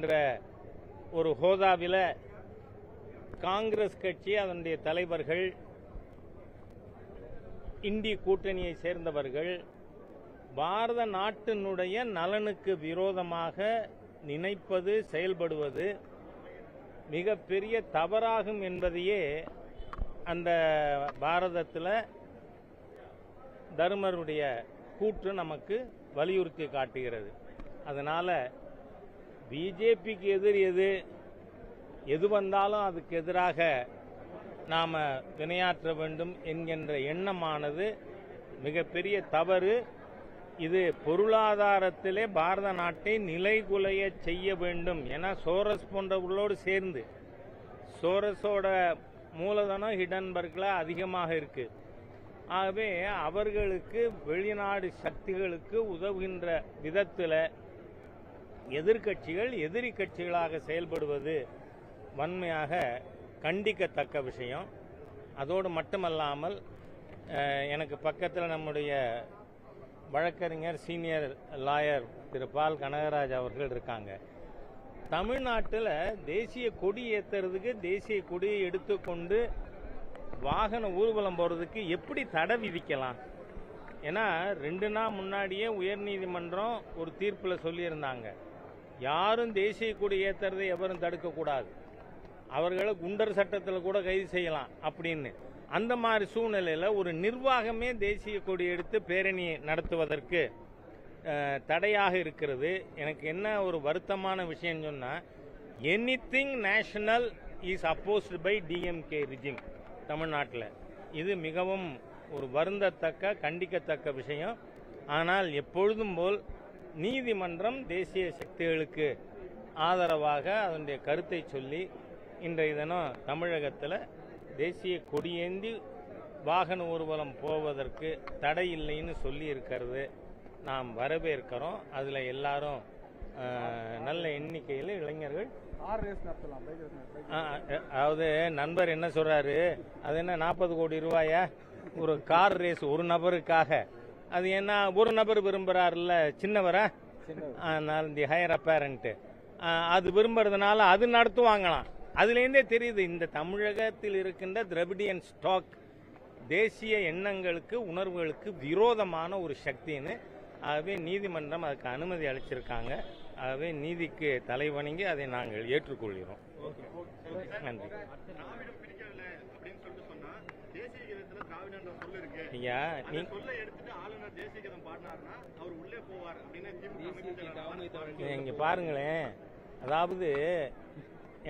என்ற ஒரு ஹோதாவில் காங்கிரஸ் கட்சி அதனுடைய தலைவர்கள் இந்திய கூட்டணியை சேர்ந்தவர்கள் பாரத நாட்டினுடைய நலனுக்கு விரோதமாக நினைப்பது செயல்படுவது மிகப்பெரிய தவறாகும் என்பதையே அந்த பாரதத்தில் தர்மருடைய கூற்று நமக்கு வலியுறுத்தி காட்டுகிறது. அதனால பிஜேபிக்கு எதிர் எது? எது வந்தாலும் அதுக்கு எதிராக நாம் வினையாற்ற வேண்டும் என்கின்ற எண்ணமானது மிகப்பெரிய தவறு. இது பொருளாதாரத்திலே பாரத நாட்டை நிலைகுலைய செய்ய வேண்டும் ஏன்னா சோரஸ் போன்றவர்களோடு சேர்ந்து. சோரஸோட மூலதனம் ஹிடன்பர்கில் அதிகமாக இருக்கு. ஆகவே அவர்களுக்கு வெளிநாடு சக்திகளுக்கு உதவுகின்ற விதத்தில் எதிர்க்கட்சிகள் எதிரி கட்சிகளாக செயல்படுவது வன்மையாக கண்டிக்கத்தக்க விஷயம். அதோடு மட்டுமல்லாமல் எனக்கு பக்கத்தில் நம்முடைய வழக்கறிஞர் சீனியர் லாயர் திரு பால் கனகராஜ் அவர்கள் இருக்காங்க. தமிழ்நாட்டில் தேசிய கொடி ஏற்றுறதுக்கு தேசிய கொடியை எடுத்துக்கொண்டு வாகன ஊர்வலம் போகிறதுக்கு எப்படி தடை விதிக்கலாம்? ஏன்னா ரெண்டு நாள் முன்னாடியே உயர்நீதிமன்றம் ஒரு தீர்ப்பில் சொல்லியிருந்தாங்க. யாரும் தேசிய கொடி ஏற்றுறதை எவரும் தடுக்கக்கூடாது. அவர்களை குண்டர் சட்டத்தில் கூட கைது செய்யலாம் அப்படின்னு. அந்த மாதிரி சூழ்நிலையில் ஒரு நிர்வாகமே தேசிய கொடி எடுத்து பேரணி நடத்துவதற்கு தடையாக இருக்கிறது. எனக்கு என்ன ஒரு வருத்தமான விஷயம் சொன்னால் anything national is opposed by DMK regime தமிழ்நாட்டில். இது மிகவும் ஒரு வருந்தத்தக்க கண்டிக்கத்தக்க விஷயம். ஆனால் எப்பொழுதும் போல் நீதிமன்றம் தேசிய சக்திகளுக்கு ஆதரவாக அதனுடைய கருத்தை சொல்லி இன்றைய தினம் தமிழகத்தில் தேசிய கொடியேந்தி வாகன ஊர்வலம் போவதற்கு தடை இல்லைன்னு சொல்லி இருக்கிறது நாம் வரவேற்கிறோம். அதில் எல்லாரும் நல்ல எண்ணிக்கையில் இளைஞர்கள். அதாவது நண்பர் என்ன சொல்றாரு? அது என்ன நாற்பது கோடி ரூபாயா? ஒரு கார் ரேஸ் ஒரு நபருக்காக. அது என்ன ஒரு நபர் விரும்புறாருல்ல சின்னவரா. அதனால தி ஹையர் அப்பேரண்ட் அது விரும்புறதுனால அது நடத்துவாங்களாம் அதுலேருந்தே தெரியுது இந்த தமிழகத்தில் இருக்கின்ற திரவிடியன் ஸ்டாக் தேசிய எண்ணங்களுக்கு உணர்வுகளுக்கு விரோதமான ஒரு சக்தின்னு ஆகவே நீதிமன்றம் அதுக்கு அனுமதி அளிச்சிருக்காங்க. ஆகவே நீதிக்கு தலைவணங்கி அதை நாங்கள் ஏற்றுக்கொள்கிறோம். நன்றி திராவிடம் பிடிக்கவில்லை அப்படின்னு சொல்லிட்டு சொன்னா தேசிய கீதத்துல திராவிடன்ற சொல் இருக்கு. ஐயா நீ அந்த சொல்லை எடுத்துட்டு ஆளுநர் தேசிய கீதம் பாடினாருன்னா அவர் உள்ளே போவார் அப்படின்னு திமுக அமைப்பு செயலாளர் இங்க பாருங்களேன். அதாவது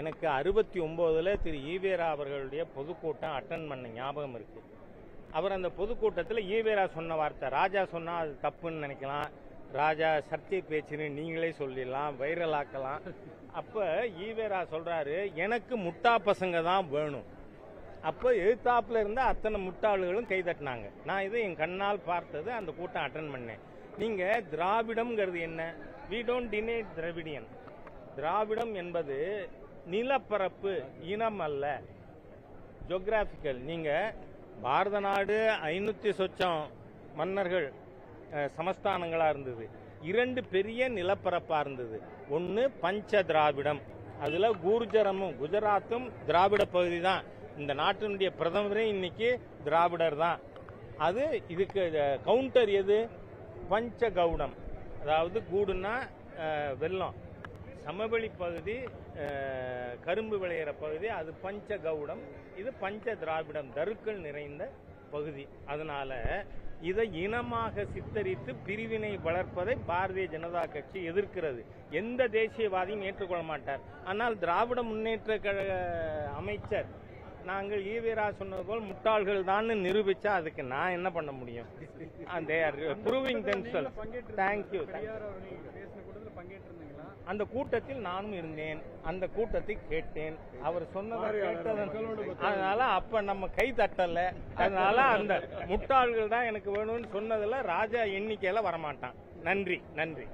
எனக்கு அறுபத்தி ஒம்போதுல திரு ஈவேரா அவர்களுடைய பொதுக்கூட்டம் அட்டன் பண்ண ஞாபகம் இருக்கு. அவர் அந்த பொதுக்கூட்டத்தில் ஈவேரா சொன்ன வார்த்தை ராஜா சொன்னா அது தப்புன்னு நினைக்கலாம். ராஜா சத்திய பேச்சுன்னு நீங்களே சொல்லிடலாம் வைரல் ஆக்கலாம் அப்ப ஈவேரா சொல்றாரு எனக்கு முட்டா பசங்க தான் வேணும். அப்போ எழுத்தாப்புல இருந்த அத்தனை முட்டாள்களும் கைதட்டினாங்க நான் இதை என் கண்ணால் பார்த்தது அந்த கூட்டம் அட்டன் பண்ணேன். நீங்கள் திராவிடம்ங்கிறது என்ன? We don't define Dravidian. திராவிடம் என்பது நிலப்பரப்பு இனம் அல்ல. ஜோக்ராபிக்கல் நீங்கள் பாரத நாடு ஐநூற்றி சொச்சம் மன்னர்கள் சமஸ்தானங்களாக இருந்தது. இரண்டு பெரிய நிலப்பரப்பாக இருந்தது. ஒன்று பஞ்ச திராவிடம். அதில் கூர்ஜரமும் குஜராத்தும் திராவிட பகுதி தான். இந்த நாட்டினுடைய பிரதமரே இன்னைக்கு திராவிடர் தான். அது இதுக்கு கவுண்டர் எது? பஞ்ச கவுடம் அதாவது கூடுன்னா வெள்ளம். சமவெளி பகுதி கரும்பு விளையிற பகுதி அது பஞ்ச கவுடம் இது பஞ்ச திராவிடம் தருக்கள் நிறைந்த பகுதி. அதனால இதை இனமாக சித்தரித்து பிரிவினை வளர்ப்பதை பாரதிய ஜனதா கட்சி எதிர்க்கிறது. எந்த தேசியவாதியும் ஏற்றுக்கொள்ள மாட்டார். ஆனால் திராவிட முன்னேற்ற கழக அமைச்சர் நாங்கள் ஈவேரா சொன்னது போல் முட்டாள்கள் தான் நிரூபிச்சா அதுக்கு நான் என்ன பண்ண முடியும்? ப்ரூவிங் தெம்செல்ஸ் தேங்க்யூ அந்த கூட்டத்தில் நானும் இருந்தேன். அந்த கூட்டத்தை கேட்டேன். அவர் சொன்னதை அதனால அப்ப நம்ம கை தட்டல. அதனால அந்த முட்டாள்கள் தான் எனக்கு வேணும்னு சொன்னதுல ராஜா எண்ணிக்கையில வரமாட்டான். நன்றி நன்றி.